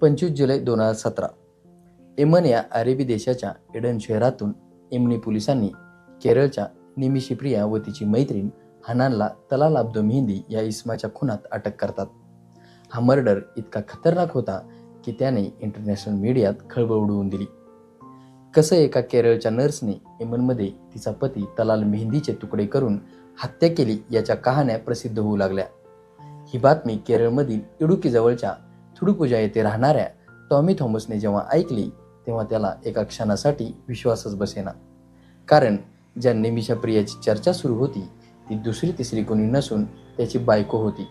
पंचवीस जुलै दोन हजार सतरा. एमन या अरेबी देशाच्या एडन शहरातून एमनी पोलिसांनी केरळच्या निमिशी प्रिया व तिची मैत्रीण हनानला तलाल अब्दो मेहंदी या इस्माच्या खुनात अटक करतात. हा मर्डर इतका खतरनाक होता की त्याने इंटरनॅशनल मीडियात खळबळ उडवून दिली. कसं एका केरळच्या नर्सने एमनमध्ये तिचा पती तलाल मेहंदीचे तुकडे करून हत्या केली याच्या कहाण्या प्रसिद्ध होऊ लागल्या. ही बातमी केरळमधील इडुकीजवळच्या थुडुपूजा येथे राहणाऱ्या टॉमी थॉमसने जेव्हा ऐकली तेव्हा त्याला एका क्षणासाठी विश्वासच बसेना. कारण ज्या नेहमीच्या प्रियाची चर्चा सुरू होती ती दुसरी तिसरी कोणी नसून त्याची बायको होती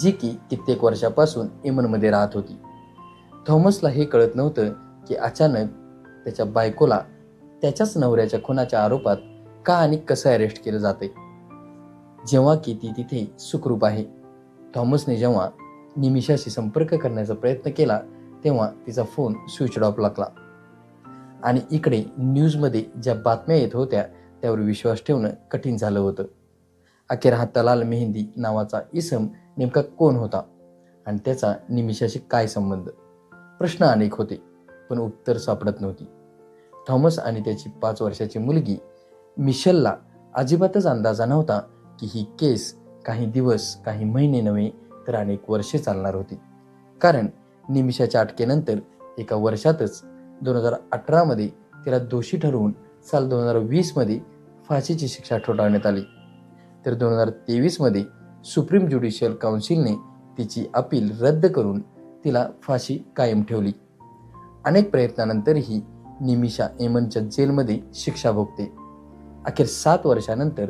जी की कित्येक वर्षापासून एमनमध्ये राहत होती. थॉमसला हे कळत नव्हतं की अचानक त्याच्या बायकोला त्याच्याच नवऱ्याच्या खुनाच्या आरोपात का आणि कसं अरेस्ट केलं जाते जेव्हा की ती तिथे सुखरूप आहे. थॉमसने जेव्हा निमिषाशी संपर्क करण्याचा प्रयत्न केला तेव्हा तिचा फोन स्विच ऑफ लागला. आणि इकडे न्यूजमध्ये ज्या बातम्या येत होत्या त्यावर विश्वास ठेवणं कठीण झालं होतं. अखेर हा तलाल मेहंदी नावाचा इसम नेमका कोण होता? आणि त्याचा निमिषाशी काय संबंध? प्रश्न अनेक होते पण उत्तर सापडत नव्हती. थॉमस आणि त्याची पाच वर्षाची मुलगी मिशेलला अजिबातच अंदाजा नव्हता की ही केस काही दिवस काही महिने नव्हे तर अनेक वर्षे चालणार होती. कारण निमिषाच्या अटकेनंतर एका वर्षातच दोन हजार अठरामध्ये तिला दोषी ठरवून साल दोन हजार वीसमध्ये फाशीची शिक्षा ठोठावण्यात आली. तर दोन हजार तेवीसमध्ये सुप्रीम ज्युडिशियल काउन्सिलने तिची अपील रद्द करून तिला फाशी कायम ठेवली. अनेक प्रयत्नानंतरही निमिषा एमनच्या जेलमध्ये शिक्षा भोगते. अखेर सात वर्षानंतर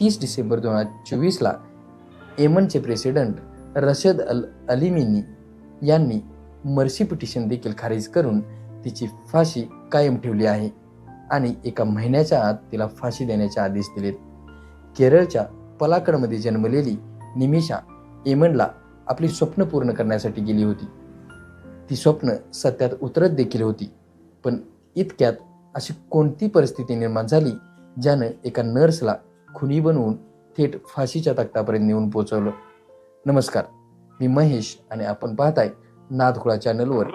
तीस डिसेंबर दोन हजार चोवीसला एमनचे प्रेसिडेंट रशद अल अलिमिनी यांनी मर्सी पिटिशन देखील खारिज करून तिची फाशी कायम ठेवली आहे आणि एका महिन्याच्या आत तिला फाशी देण्याचे आदेश दिलेत. केरळच्या पलाकडमध्ये जन्मलेली निमिषा एमनला आपली स्वप्न पूर्ण करण्यासाठी गेली होती. ती स्वप्न सत्यात उतरत देखील होती पण इतक्यात अशी कोणती परिस्थिती निर्माण झाली ज्यानं एका नर्सला खुनी बनवून थेट फाशीच्या तख्तापर्यंत नेऊन पोचवलं? नमस्कार. मी महेश आणि आपण पाहताय नादखुळा चॅनलवर.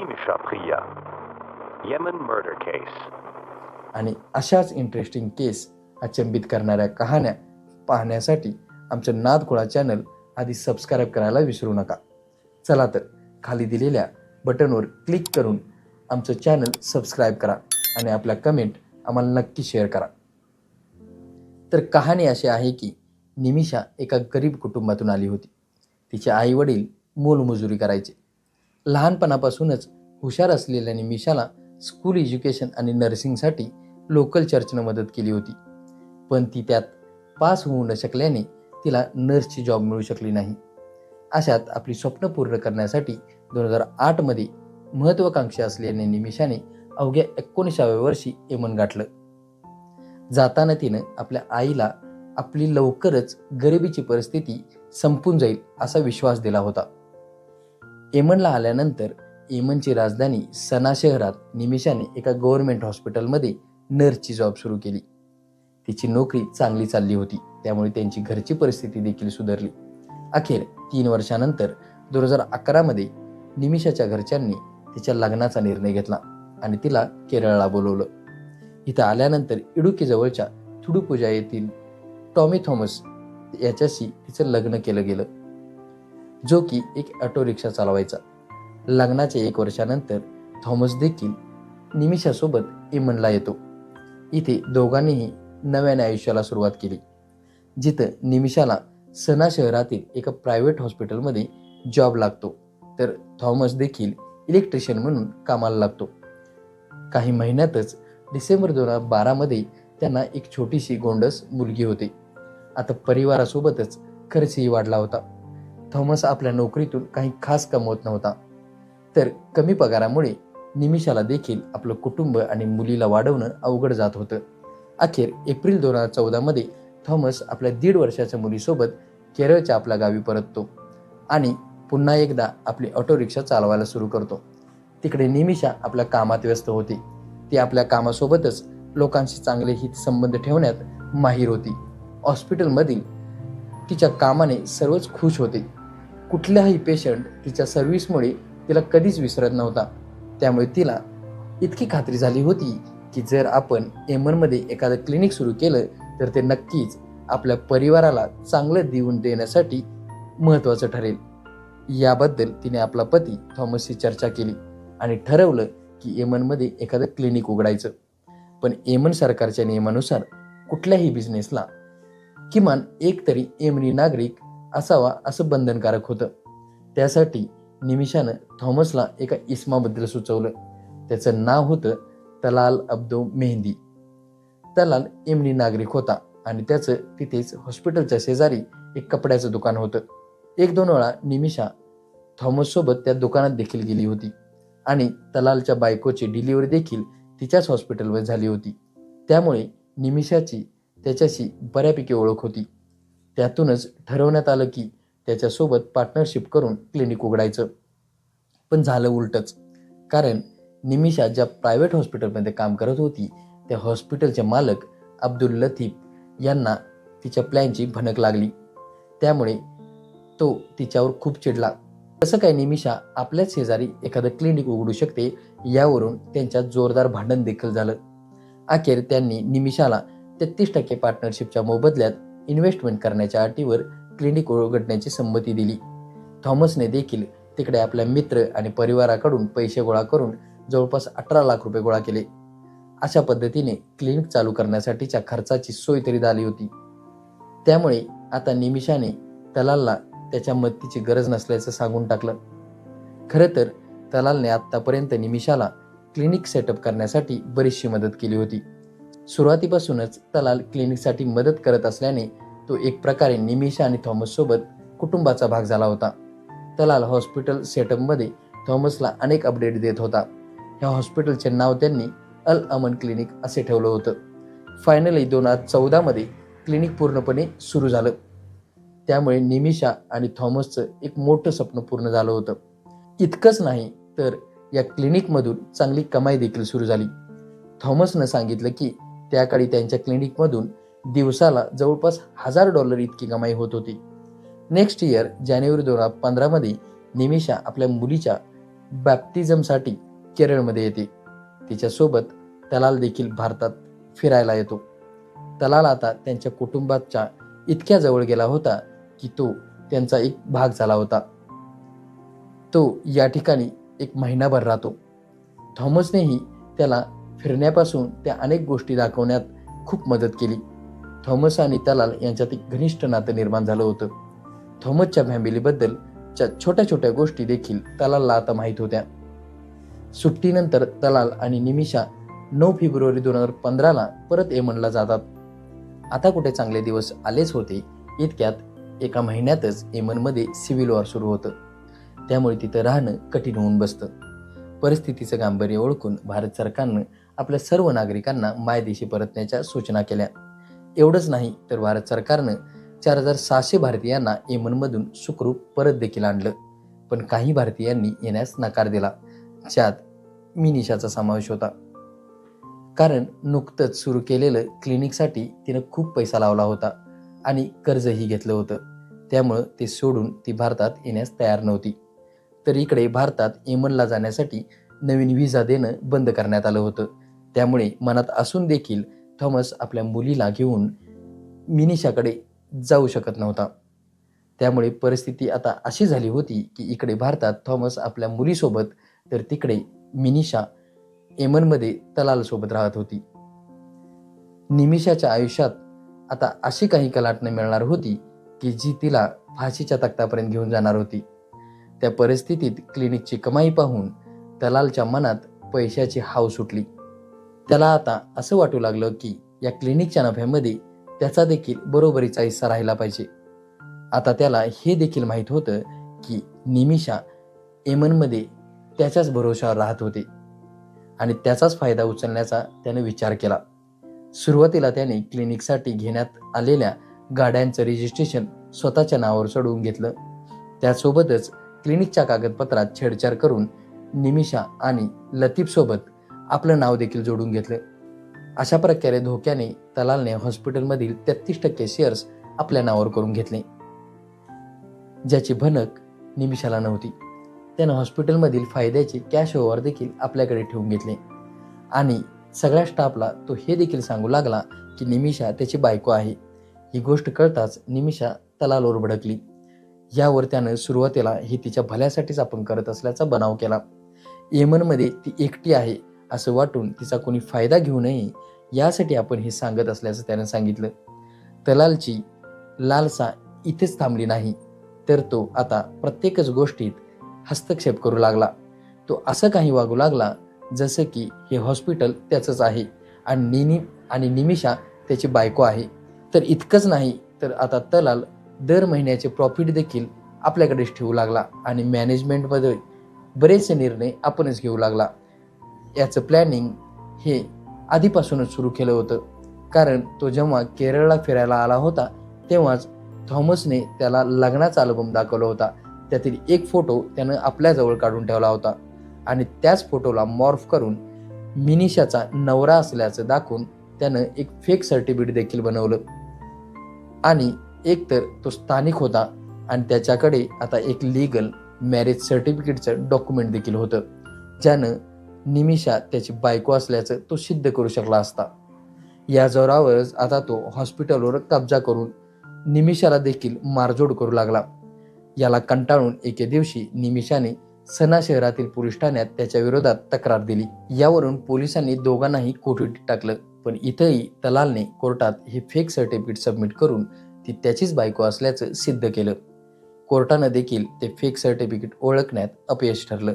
आणि अशाच इंटरेस्टिंग केस अचंबित करणाऱ्या कहाण्या पाहण्यासाठी आमचं नादखुळा चॅनल आधी सबस्क्राईब करायला विसरू नका. चला तर खाली दिलेल्या बटनवर क्लिक करून आमचं चॅनल सबस्क्राईब करा आणि आपल्या कमेंट आम्हाला नक्की शेअर करा. तर कहाणी अशी आहे की निमिषा एका गरीब कुटुंबातून आली होती. तिचे आई वडील मोलमजुरी करायचे. लहानपणापासूनच हुशार असलेल्या निमिषाला स्कूल एज्युकेशन आणि नर्सिंगसाठी लोकल चर्चनं मदत केली होती. पण ती त्यात पास होऊ न शकल्याने तिला नर्सची जॉब मिळू शकली नाही. अशात आपली स्वप्न पूर्ण करण्यासाठी दोन हजार आठमध्ये महत्त्वाकांक्षी असलेल्या निमिषाने अवघ्या एकोणीसाव्या वर्षी एमन गाठलं. जाताना तिनं आपल्या आईला आपली लवकरच गरिबीची परिस्थिती संपून जाईल असा विश्वास दिला होता. एमनला आल्यानंतर येमनची राजधानी सना शहरात निमिषाने एका गव्हर्नमेंट हॉस्पिटलमध्ये नर्सची जॉब सुरू केली. तिची नोकरी चांगली चालली होती त्यामुळे त्यांची घरची परिस्थिती देखील सुधारली. अखेर तीन वर्षानंतर दोन हजार अकरामध्ये निमिषाच्या घरच्यांनी तिच्या लग्नाचा निर्णय घेतला आणि तिला केरळला बोलवलं. इथं आल्यानंतर इडुकीजवळच्या थुडुपुजा येथील टॉमी थॉमस याच्याशी तिचं लग्न केलं गेलं. जो की एक ऑटो रिक्षा चालवायचा. लग्नाच्या एक वर्षानंतर थॉमस देखील निमिषासोबत इमनला येतो. इथे दोघांनीही नव्याने आयुष्याला सुरुवात केली. जिथं निमिषाला सना शहरातील एका प्रायव्हेट हॉस्पिटलमध्ये जॉब लागतो. तर थॉमस देखील इलेक्ट्रिशियन म्हणून कामाला लागतो. काही महिन्यातच डिसेंबर दोन हजार बारामध्ये त्यांना एक छोटीशी गोंडस मुलगी होते. आता परिवारासोबतच खर्चही वाढला होता. थॉमस आपल्या नोकरीतून काही खास कमवत नव्हता. तर कमी पगारामुळे निमिषाला देखील आपलं कुटुंब आणि मुलीला वाढवणं अवघड जात होतं. अखेर एप्रिल दोन हजार चौदामध्ये थॉमस आपल्या दीड वर्षाच्या मुलीसोबत केरळच्या आपल्या गावी परततो आणि पुन्हा एकदा आपली ऑटो रिक्षा चालवायला सुरू करतो. तिकडे निमिषा आपल्या कामात व्यस्त होती. ती आपल्या कामासोबतच लोकांशी चांगले हित संबंध ठेवण्यात माहीर होती. हॉस्पिटलमधील तिच्या कामाने सर्वच खुश होते. कुठल्याही पेशंट तिच्या सर्व्हिसमुळे तिला कधीच विसरत नव्हता. त्यामुळे तिला इतकी खात्री झाली होती की जर आपण एमनमध्ये एखादं क्लिनिक सुरू केलं तर ते नक्कीच आपल्या परिवाराला चांगलं देऊन देण्यासाठी महत्त्वाचं ठरेल. याबद्दल तिने आपला पती थॉमसशी चर्चा केली आणि ठरवलं की एमनमध्ये एखादं क्लिनिक उघडायचं. पण एमन सरकारच्या नियमानुसार कुठल्याही बिझनेसला किमान एक तरी एमनी नागरिक असावा असं बंधनकारक होतं. त्यासाठी निमिषानं थॉमसला एका इस्माबद्दल सुचवलं. त्याचं नाव होतं Talal Abdo Mahdi. Talal Yemeni नागरिक होता आणि त्याचं तिथेच हॉस्पिटलच्या शेजारी एक कपड्याचं दुकान होतं. एक दोन वेळा निमिषा थॉमससोबत त्या दुकानात देखील गेली होती आणि तलालच्या बायकोची डिलिव्हरी देखील तिच्याच हॉस्पिटलवर झाली होती. त्यामुळे निमिषाची त्याच्याशी बऱ्यापैकी ओळख होती. त्यातूनच ठरवण्यात आलं की त्याच्यासोबत पार्टनरशिप करून क्लिनिक उघडायचं. पण झालं उलटच. कारण निमिषा ज्या प्रायव्हेट हॉस्पिटलमध्ये काम करत होती त्या हॉस्पिटलचे मालक अब्दुल लतीफ यांना तिच्या प्लॅनची भनक लागली. त्यामुळे तो तिच्यावर खूप चिडला. कसं काय निमिषा आपल्याच शेजारी एखादं क्लिनिक उघडू शकते यावरून त्यांच्यात जोरदार भांडण देखील झालं. अखेर त्यांनी निमिषाला तेहतीस टक्के पार्टनरशिपच्या मोबदल्यात इन्व्हेस्टमेंट करण्याच्या अटीवर क्लिनिक उघडण्याची संमती दिली. थॉमसने देखील तिकडे आपल्या मित्र आणि परिवाराकडून पैसे गोळा करून जवळपास अठरा लाख रुपये गोळा केले. अशा पद्धतीने क्लिनिक चालू करण्यासाठीच्या खर्चाची सोय तरी झाली होती. त्यामुळे आता निमिषाने तलालला त्याच्या मदतीची गरज नसल्याचं सांगून टाकलं. खरं तर तलालने आत्तापर्यंत निमिषाला क्लिनिक सेटअप करण्यासाठी बरीचशी मदत केली होती. सुरुवातीपासूनच तलाल क्लिनिकसाठी मदत करत असल्याने तो एक प्रकारे निमिषा आणि थॉमससोबत कुटुंबाचा भाग झाला होता. तलाल हॉस्पिटल सेटअपमध्ये थॉमसला अनेक अपडेट देत होता. ह्या हॉस्पिटलचे नाव त्यांनी अल अमन क्लिनिक असे ठेवलं होतं. फायनली दोन हजार चौदामध्ये क्लिनिक पूर्णपणे सुरू झालं. त्यामुळे निमिषा आणि थॉमसचं एक मोठं स्वप्न पूर्ण झालं होतं. इतकंच नाही तर या क्लिनिकमधून चांगली कमाई देखील सुरू झाली. थॉमसनं सांगितलं की त्याकाळी त्यांच्या क्लिनिकमधून दिवसाला जवळपास हजार डॉलर इतकी कमाई होत होती. नेक्स्ट इयर जानेवारी दोन हजार पंधरामध्ये निमिषा आपल्या मुलीच्या बॅप्टिझमसाठी केरळमध्ये येते. तिच्यासोबत तलाल देखील भारतात फिरायला येतो. तलाल आता त्यांच्या कुटुंबाच्या इतक्या जवळ गेला होता की तो त्यांचा एक भाग झाला होता. तो या ठिकाणी एक महिनाभर राहतो. थॉमसनेही त्याला फिरण्यापासून त्या अनेक गोष्टी दाखवण्यात खूप मदत केली. थॉमस आणि तलाल यांच्यात एक घनिष्ठ नातं निर्माण झालं होतं. थॉमसच्या फॅमिलीबद्दल च्या छोट्या छोट्या गोष्टी देखील तलालला आता माहीत होत्या. सुट्टीनंतर तलाल आणि निमिषा नऊ फेब्रुवारी दोन हजार पंधराला परत एमनला जातात. आता कुठे चांगले दिवस आलेच होते इतक्यात एका महिन्यातच एमनमध्ये सिव्हिल वॉर सुरू होतं. त्यामुळे तिथं राहणं कठीण होऊन बसतं. परिस्थितीचं गांभीर्य ओळखून भारत सरकारनं आपल्या सर्व नागरिकांना मायदेशी परतण्याच्या सूचना केल्या. एवढंच नाही तर भारत सरकारनं चार हजार सहाशे भारतीयांना येमनमधून सुखरूप परत देखील आणलं. पण काही भारतीयांनी येण्यास नकार दिला ज्यात मिनिशाचा समावेश होता. कारण नुकतंच सुरू केलेलं क्लिनिकसाठी तिनं खूप पैसा लावला होता आणि कर्जही घेतलं होतं. त्यामुळं ते सोडून ती भारतात येण्यास तयार नव्हती. तर इकडे भारतात येमनला जाण्यासाठी नवीन व्हिसा देणं बंद करण्यात आलं होतं. त्यामुळे मनात असून देखील थॉमस आपल्या मुलीला घेऊन मिनिशाकडे जाऊ शकत नव्हता. त्यामुळे परिस्थिती आता अशी झाली होती की इकडे भारतात थॉमस आपल्या मुलीसोबत तर तिकडे मिनिशा एमनमध्ये तलालसोबत राहत होती. निमिषाच्या आयुष्यात आता अशी काही कलाटणं मिळणार होती की जी तिला फाशीच्या तख्तापर्यंत घेऊन जाणार होती. त्या परिस्थितीत क्लिनिकची कमाई पाहून तलालच्या मनात पैशाची हाव सुटली. त्याला आता असं वाटू लागलं की या क्लिनिकच्या नफ्यामध्ये त्याचा देखील बरोबरीचा हिस्सा राहिला पाहिजे. आता त्याला हे देखील माहीत होतं की निमिषा एमनमध्ये त्याच्याच भरोशावर राहत होते आणि त्याचाच फायदा उचलण्याचा त्याने विचार केला. सुरुवातीला त्याने क्लिनिकसाठी घेण्यात आलेल्या गाड्यांचं रजिस्ट्रेशन स्वतःच्या नावावर चढवून घेतलं. त्यासोबतच क्लिनिकच्या कागदपत्रात छेडछाड करून निमिषा आणि लतीफसोबत आपलं नाव देखील जोडून घेतलं. अशा प्रकारे धोक्याने तलालने हॉस्पिटलमधील तेहतीस टक्के शेअर्स आपल्या नावावर करून घेतले. ज्याची भनक निमिषाला नव्हती. त्यानं हॉस्पिटलमधील फायद्याचे कॅश ओव्हर देखील आपल्याकडे ठेवून घेतले. आणि सगळ्या स्टाफला तो हे देखील सांगू लागला की निमिषा त्याची बायको आहे. ही गोष्ट कळताच निमिषा तलालवर भडकली. यावर त्यानं सुरुवातीला ही तिच्या भल्यासाठीच आपण करत असल्याचा बनाव केला. येमनमध्ये ती एकटी आहे. असं वाटून तिचा कोणी फायदा घेऊ नये यासाठी आपण हे सांगत असल्याचं त्यानं सांगितलं. तलालची लालसा इथेच थांबली नाही तर तो आता प्रत्येकच गोष्टीत हस्तक्षेप करू लागला. तो असं काही वागू लागला जसं की हे हॉस्पिटल त्याचंच आहे आणि निनी आणि निमिषा त्याची बायको आहे. तर इतकंच नाही तर आता तलाल दर महिन्याचे प्रॉफिट देखील आपल्याकडेच ठेवू लागला आणि मॅनेजमेंटमध्ये बरेचसे निर्णय आपणच घेऊ लागला. याचं प्लॅनिंग हे आधीपासूनच सुरू केलं होतं. कारण तो जेव्हा केरळला फिरायला आला होता तेव्हाच थॉमसने त्याला लग्नाचा अल्बम दाखवला होता. त्यातील एक फोटो त्यानं आपल्याजवळ काढून ठेवला होता. आणि त्याच फोटोला मॉर्फ करून मिनिशाचा नवरा असल्याचं दाखवून त्यानं एक फेक सर्टिफिकेट देखील बनवलं. आणि एक तर तो स्थानिक होता आणि त्याच्याकडे आता एक लिगल मॅरेज सर्टिफिकेटचं डॉक्युमेंट देखील होतं. ज्यानं निमिषा त्याची बायको असल्याचं तो सिद्ध करू शकला असता. या जोरावरच आता तो हॉस्पिटलवर कब्जा करून निमिषाला देखील मारजोड करू लागला. याला कंटाळून एके दिवशी निमिषाने सना शहरातील पोलीस ठाण्यात त्याच्या विरोधात तक्रार दिली. यावरून पोलिसांनी दोघांनाही कोठडीत टाकलं पण इथंही तलालने कोर्टात हे फेक सर्टिफिकेट सबमिट करून ती त्याचीच बायको असल्याचं सिद्ध केलं. कोर्टानं देखील ते फेक सर्टिफिकेट ओळखण्यात अपयश ठरलं.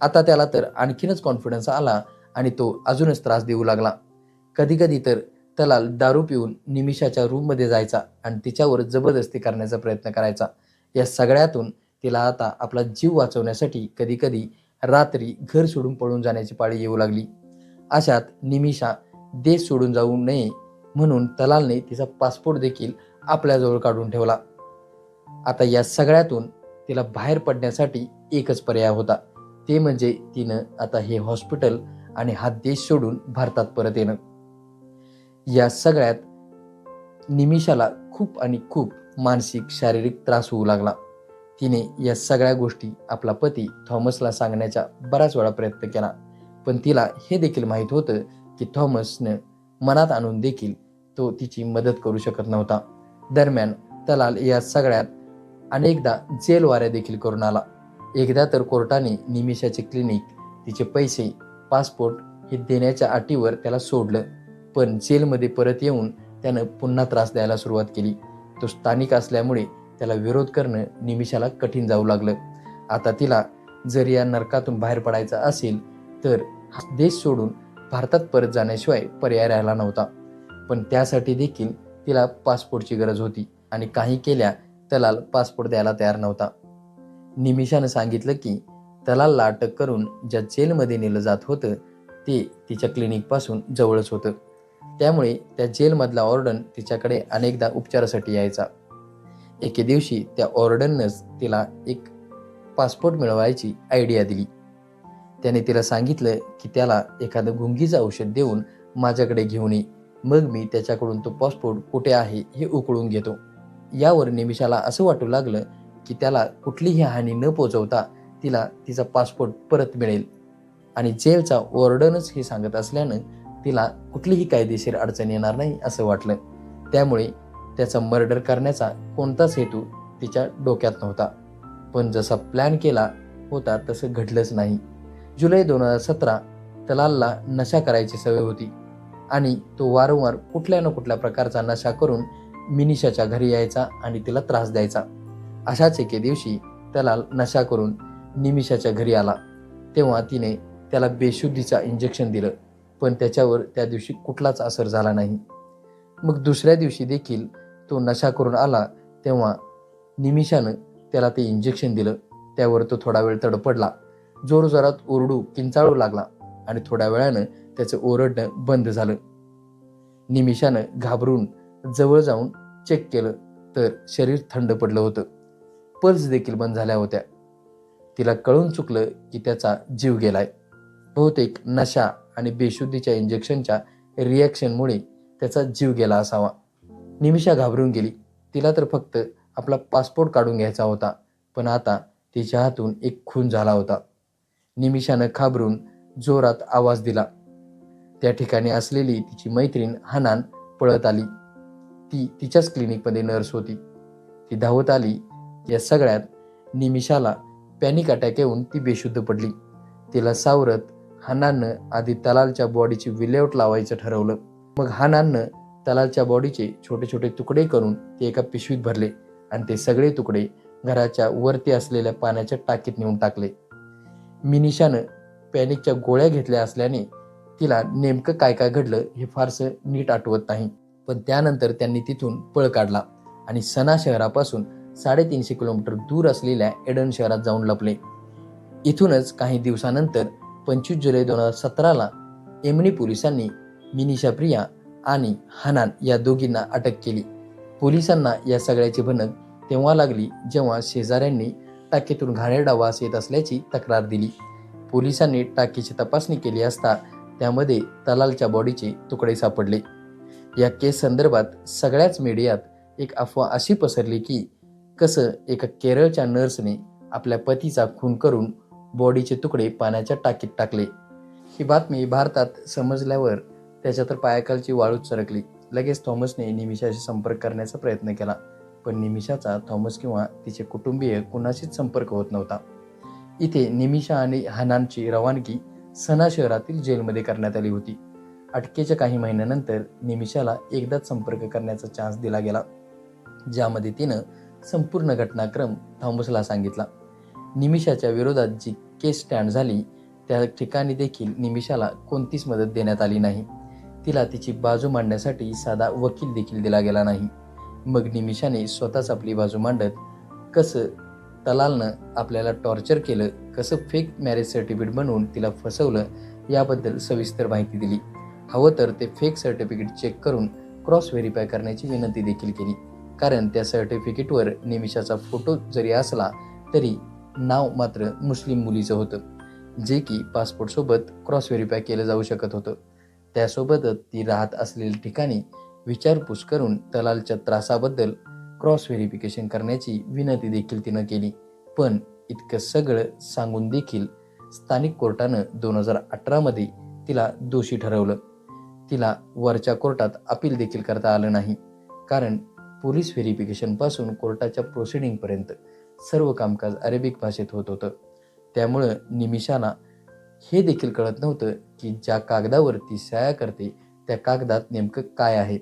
आता त्याला तर आणखीनच कॉन्फिडन्स आला आणि तो अजूनच त्रास देऊ लागला. कधीकधी तर तलाल दारू पिऊन निमिषाच्या रूममध्ये जायचा आणि तिच्यावर जबरदस्ती करण्याचा प्रयत्न करायचा. या सगळ्यातून तिला आता आपला जीव वाचवण्यासाठी कधीकधी रात्री घर सोडून पळून जाण्याची पाळी येऊ लागली. अशात निमिषा देश सोडून जाऊ नये म्हणून तलालने तिचा पासपोर्ट देखील आपल्याजवळ काढून ठेवला. आता या सगळ्यातून तिला बाहेर पडण्यासाठी एकच पर्याय होता. ते म्हणजे तिनं आता हे हॉस्पिटल आणि हा देश सोडून भारतात परत येणं. या सगळ्यात निमिषाला खूप आणि खूप मानसिक शारीरिक त्रास होऊ लागला. तिने या सगळ्या गोष्टी आपला पती थॉमसला सांगण्याचा बराच वेळा प्रयत्न केला. पण तिला हे देखील माहीत होतं की थॉमसनं मनात आणून देखील तो तिची मदत करू शकत नव्हता. दरम्यान तलाल या सगळ्यात अनेकदा जेल वाऱ्या देखील करून आला. एकदा तर कोर्टाने निमिषाचे क्लिनिक तिचे पैसे पासपोर्ट हे देण्याच्या अटीवर त्याला सोडलं. पण जेलमध्ये परत येऊन त्यानं पुन्हा त्रास द्यायला सुरुवात केली. तो स्थानिक असल्यामुळे त्याला विरोध करणं निमिषाला कठीण जाऊ लागलं. आता तिला जर या नरकातून बाहेर पडायचं असेल तर हा देश सोडून भारतात परत जाण्याशिवाय पर्याय राहिला नव्हता. पण त्यासाठी देखील तिला पासपोर्टची गरज होती आणि काही केल्या तलाल पासपोर्ट द्यायला तयार नव्हता. निमिषानं सांगितलं की त्याला लाटक करून ज्या जेलमध्ये नेलं जात होतं ते तिच्या क्लिनिकपासून जवळच होतं. त्यामुळे त्या जेलमधला ऑर्डन तिच्याकडे अनेकदा उपचारासाठी यायचा. एके दिवशी त्या ऑर्डननंच तिला एक पासपोर्ट मिळवायची आयडिया दिली. त्याने तिला सांगितलं की त्याला एखादं गुंगीचं औषध देऊन माझ्याकडे घेऊन ये. मग मी त्याच्याकडून तो पासपोर्ट कुठे आहे हे उकळून घेतो. यावर निमिषाला असं वाटू लागलं की त्याला कुठलीही हानी न पोचवता तिला तिचा पासपोर्ट परत मिळेल. आणि जेलचा वॉर्डनच हे सांगत असल्यानं तिला कुठलीही कायदेशीर अडचण येणार नाही असं वाटलं. त्यामुळे त्याचा मर्डर करण्याचा कोणताच हेतू तिच्या डोक्यात नव्हता. पण जसा प्लॅन केला होता तसं घडलंच नाही. जुलै दोन हजार सतरा तलालला नशा करायची सवय होती. आणि तो वारंवार कुठल्या ना कुठल्या प्रकारचा नशा करून मिनिशाच्या घरी यायचा आणि तिला त्रास द्यायचा. अशाच एके दिवशी त्याला नशा करून निमिषाच्या घरी आला. तेव्हा तिने त्याला बेशुद्धीचा इंजेक्शन दिलं पण त्याच्यावर त्या दिवशी कुठलाच असर झाला नाही. मग दुसऱ्या दिवशी देखील तो नशा करून आला तेव्हा निमिषानं त्याला ते इंजेक्शन दिलं. त्यावर तो थोडा वेळ तडपडला. जोरजोरात ओरडू किंचाळू लागला आणि थोड्या वेळानं त्याचं ओरडणं बंद झालं. निमिषानं घाबरून जवळ जाऊन चेक केलं तर शरीर थंड पडलं होतं. पल्स देखील बंद झाल्या होत्या. तिला कळून चुकलं की त्याचा जीव गेलाय. बहुतेक नशा आणि बेशुद्धीच्या इंजेक्शनच्या रिॲक्शनमुळे त्याचा जीव गेला असावा. निमिषा घाबरून गेली. तिला तर फक्त आपला पासपोर्ट काढून घ्यायचा होता पण आता तिच्या हातून एक खून झाला होता. निमिषानं घाबरून जोरात आवाज दिला. त्या ठिकाणी असलेली तिची मैत्रीण हनान पळत आली. ती तिच्याच क्लिनिकमध्ये नर्स होती. ती धावत आली या सगळ्यात निमिषाला पॅनिक अटॅक येऊन ती बेशुद्ध पडली. तिला सावरत हनाननं आधी तलालच्या बॉडीची विलेआउट लावायचं ठरवलं. मग हनाननं तलालच्या बॉडीचे छोटे छोटे तुकडे करून ते एका पिशवीत भरले आणि ते सगळे तुकडे घराच्या वरती असलेल्या पाण्याच्या टाकीत नेऊन टाकले. मिनिशानं पॅनिकच्या गोळ्या घेतल्या असल्याने तिला नेमकं काय काय घडलं हे फारसं नीट आठवत नाही. पण त्यानंतर त्यांनी तिथून पळ काढला आणि सना शहरापासून साडेतीनशे किलोमीटर दूर असलेल्या एडन शहरात जाऊन लपले. इथूनच काही दिवसानंतर पंचवीस जुलै दोन हजार सतराला एमनी पोलिसांनी मिनिशा प्रिया आणि हनान या दोघींना अटक केली. पोलिसांना या सगळ्याची भनक तेव्हा लागली जेव्हा शेजाऱ्यांनी टाकीतून घाणेरडा वास येत असल्याची तक्रार दिली. पोलिसांनी टाकीची तपासणी केली असता त्यामध्ये तलालच्या बॉडीचे तुकडे सापडले. या केस संदर्भात सगळ्याच मीडियात एक अफवा अशी पसरली की कसं एका केरळच्या नर्सने आपल्या पतीचा खून करून बॉडीचे तुकडे पाण्याच्या टाकीत टाकले? ही बातमी भारतात समजल्यावर त्याच्या तर पायाखालची वाळूच सरकली. लगेच थॉमसने निमिषाशी संपर्क करण्याचा प्रयत्न केला. पण निमिषाचा थॉमस किंवा तिचे कुटुंबीय कुणाशीच संपर्क होत नव्हता. इथे निमिषा आणि हनानची रवानगी सना शहरातील जेलमध्ये करण्यात आली होती. अटकेच्या काही महिन्यानंतर निमिषाला एकदाच संपर्क करण्याचा चान्स दिला गेला. ज्यामध्ये तिनं संपूर्ण घटनाक्रम थॉमसला सांगितला. निमिषाच्या विरोधात जी केस स्टँड झाली त्या ठिकाणी देखील निमिषाला कोणतीच मदत देण्यात आली नाही. तिला तिची बाजू मांडण्यासाठी साधा वकील देखील दिला गेला नाही. मग निमिषाने स्वतःच आपली बाजू मांडत कसं तलालनं आपल्याला टॉर्चर केलं कसं फेक मॅरेज सर्टिफिकेट बनवून तिला फसवलं याबद्दल सविस्तर माहिती दिली. हवं तर ते फेक सर्टिफिकेट चेक करून क्रॉस व्हेरीफाय करण्याची विनंती देखील केली. कारण त्या सर्टिफिकेटवर निमिषाचा फोटो जरी असला तरी नाव मात्र मुस्लिम मुलीचं होतं जे की पासपोर्टसोबत क्रॉस व्हेरीफाय केलं जाऊ शकत होतं. त्यासोबतच ती राहत असलेल्या ठिकाणी विचारपूस करून दलालच्या त्रासाबद्दल क्रॉस व्हेरिफिकेशन करण्याची विनंती देखील तिनं केली. पण इतकं सगळं सांगून देखील स्थानिक कोर्टानं दोन हजार अठरामध्ये तिला दोषी ठरवलं. तिला वरच्या कोर्टात अपील देखील करता आलं नाही कारण पोलीस व्हेरिफिकेशनपासून कोर्टाच्या प्रोसिडिंगपर्यंत सर्व कामकाज अरेबिक भाषेत होत होतं. त्यामुळं निमिषाला हे देखील कळत नव्हतं की ज्या कागदावर ती सह्या करते त्या कागदात नेमकं काय आहे?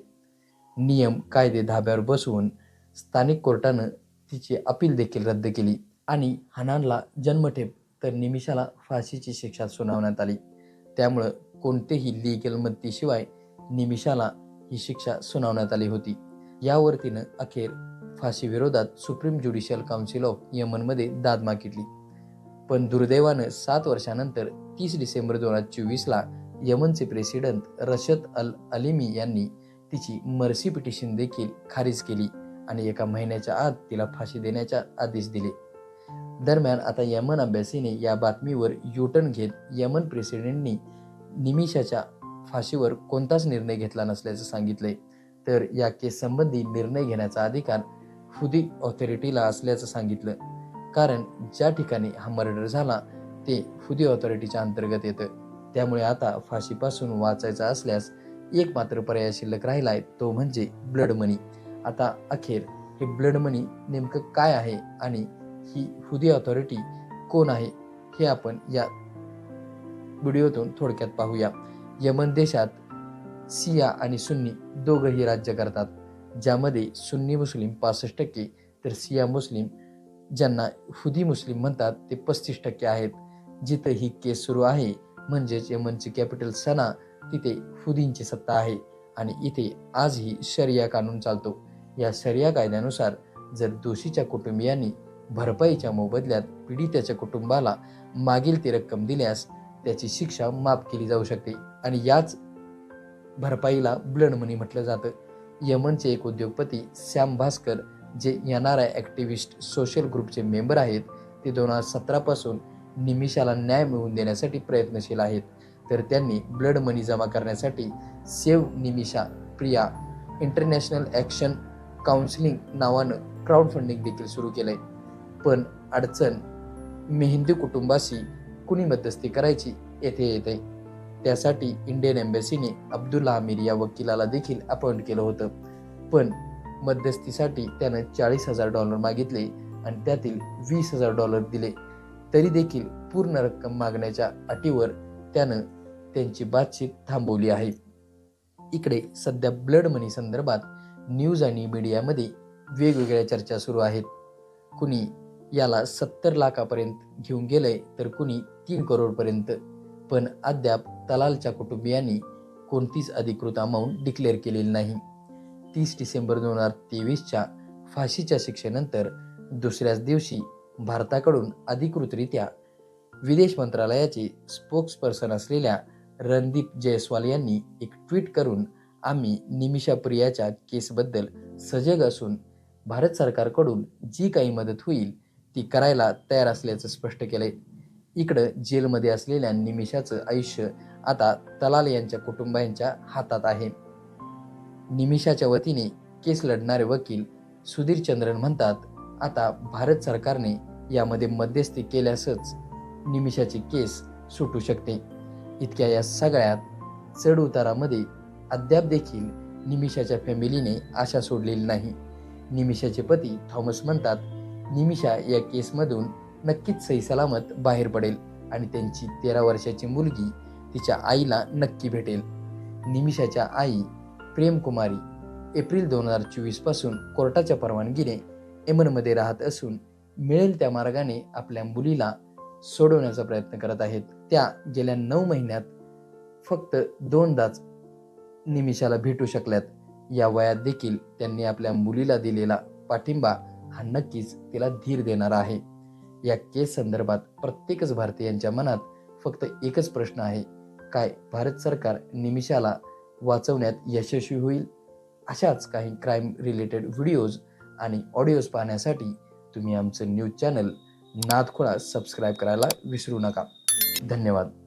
नियम कायदे धाब्यावर बसवून स्थानिक कोर्टानं तिची अपील देखील रद्द केली आणि हनानला जन्मठेप तर निमिषाला फाशीची शिक्षा सुनावण्यात आली. त्यामुळं कोणतेही लिगल मदतीशिवाय निमिषाला ही शिक्षा सुनावण्यात आली होती. यावर तिनं अखेर फाशी विरोधात सुप्रीम ज्युडिशियल काउन्सिल ऑफ यमनमध्ये दाद मागितली. पण दुर्दैवानं सात वर्षानंतर तीस डिसेंबर दोन हजार चोवीसला यमनचे प्रेसिडेंट रशद अल अलिमी यांनी तिची मर्सी पिटिशन देखील खारिज केली आणि एका महिन्याच्या आत तिला फाशी देण्याचा आदेश दिले. दरम्यान आता यमन अभ्यासीने या बातमीवर युटर्न घेत यमन प्रेसिडेंटनी निमिषाच्या फाशीवर कोणताच निर्णय घेतला नसल्याचं सांगितले तर या केससंबंधी निर्णय घेण्याचा अधिकार हुदी ऑथॉरिटीला असल्याचं सांगितलं. कारण ज्या ठिकाणी हा मर्डर झाला ते हुदी ऑथॉरिटीच्या अंतर्गत येतं. त्यामुळे आता फाशीपासून वाचायचा असल्यास एक मात्र पर्याय शिल्लक राहिला आहे तो म्हणजे ब्लड मनी आता अखेर हे ब्लड मनी नेमकं काय आहे आणि ही हुदी ऑथॉरिटी कोण आहे हे आपण या व्हिडिओतून थोडक्यात पाहूया. यमन देशात सिया आणि सुन्नी दोघंही राज्य करतात ज्यामध्ये सुन्नी मुस्लिम पासष्ट टक्के तर सिया मुस्लिम ज्यांना हुदी मुस्लिम म्हणतात ते पस्तीस टक्के आहेत. जिथं ही केस सुरू आहे म्हणजेच यमनची कॅपिटल सना तिथे हुदींची सत्ता आहे आणि इथे आजही शरिया कानून चालतो. या शरिया कायद्यानुसार जर दोषीच्या कुटुंबियांनी भरपाईच्या मोबदल्यात पीडिताच्या कुटुंबाला मागील ती रक्कम दिल्यास त्याची शिक्षा माफ केली जाऊ शकते आणि याच भरपाईला ब्लड मनी म्हटलं जातं. यमनचे एक उद्योगपती Shyam Bhaskar J N R I activist social ग्रुपचे मेंबर आहेत ते दोन हजार सतरापासून निमिषाला न्याय मिळवून देण्यासाठी प्रयत्नशील आहेत. तर त्यांनी ब्लड मनी जमा करण्यासाठी save Nimisha Priya international action counselling नावानं क्राऊड फंडिंग देखील सुरू केलं आहे पण अडचण मेहंदी कुटुंबाशी कुणी मध्यस्थी करायची येथे येते. त्यासाठी इंडियन एम्बेसीने अब्दुल्ला आमिर या वकिलाला देखील अपॉइंट केलं होतं. पण मध्यस्थीसाठी त्यानं चाळीस हजार डॉलर मागितले आणि त्यातील वीस हजार डॉलर दिले. तरी देखील पूर्ण रक्कम मागण्याच्या अटीवर त्यानं त्यांची बातचीत थांबवली आहे. इकडे सध्या ब्लड मनी संदर्भात न्यूज आणि मीडियामध्ये वेगवेगळ्या चर्चा सुरू आहेत. कुणी याला सत्तर लाखापर्यंत घेऊन गेलंय तर कुणी तीन करोडपर्यंत. पण अद्याप तलालच्या कुटुंबियांनी कोणतीच अधिकृत अमाऊंट डिक्लेअर केलेली नाही. तीस डिसेंबर दोन हजार तेवीसच्या फाशीच्या शिक्षेनंतर दुसऱ्याच दिवशी भारताकडून अधिकृतरित्या विदेश मंत्रालयाचे स्पोक्सपर्सन असलेल्या रणदीप जयस्वाल यांनी एक ट्विट करून आम्ही निमिषा प्रियाच्या केसबद्दल सजग असून भारत सरकारकडून जी काही मदत होईल ती करायला तयार असल्याचं स्पष्ट केलंय. इकडं जेलमध्ये असलेल्या निमिषाचं आयुष्य आता तलाल यांच्या कुटुंबियांच्या हातात आहे. निमिषाच्या वतीने केस लढणारे वकील सुधीर चंद्रन म्हणतात आता भारत सरकारने यामध्ये मध्यस्थी केल्यासच निमिषाची केस सुटू शकते. इतक्या या सगळ्यात चढ उतारामध्ये अद्याप देखील निमिषाच्या फॅमिलीने आशा सोडलेली नाही. निमिषाचे पती थॉमस म्हणतात निमिषा या केसमधून नक्कीच सही सलामत बाहेर पडेल आणि त्यांची तेरा वर्षाची मुलगी तिच्या आईला नक्की भेटेल. निमिषाच्या आई प्रेमकुमारी एप्रिल दोन हजार चोवीसपासून कोर्टाच्या परवानगीने एमनमध्ये राहत असून मिळेल त्या मार्गाने आपल्या मुलीला सोडवण्याचा प्रयत्न करत आहेत. त्या गेल्या नऊ महिन्यात फक्त दोनदाच निमिषाला भेटू शकल्यात. या वयात देखील त्यांनी आपल्या मुलीला दिलेला पाठिंबा हा नक्कीच तिला धीर देणारा आहे. या केस संदर्भात प्रत्येकच भारतीयांच्या मनात फक्त एकच प्रश्न आहे. काय भारत सरकार निमिषाला वाचवण्यात यशस्वी होईल? अशाच काही क्राईम रिलेटेड व्हिडिओज आणि ऑडिओज पाहण्यासाठी तुम्ही आमचं न्यूज चॅनल नादखोळा सबस्क्राईब करायला विसरू नका. धन्यवाद.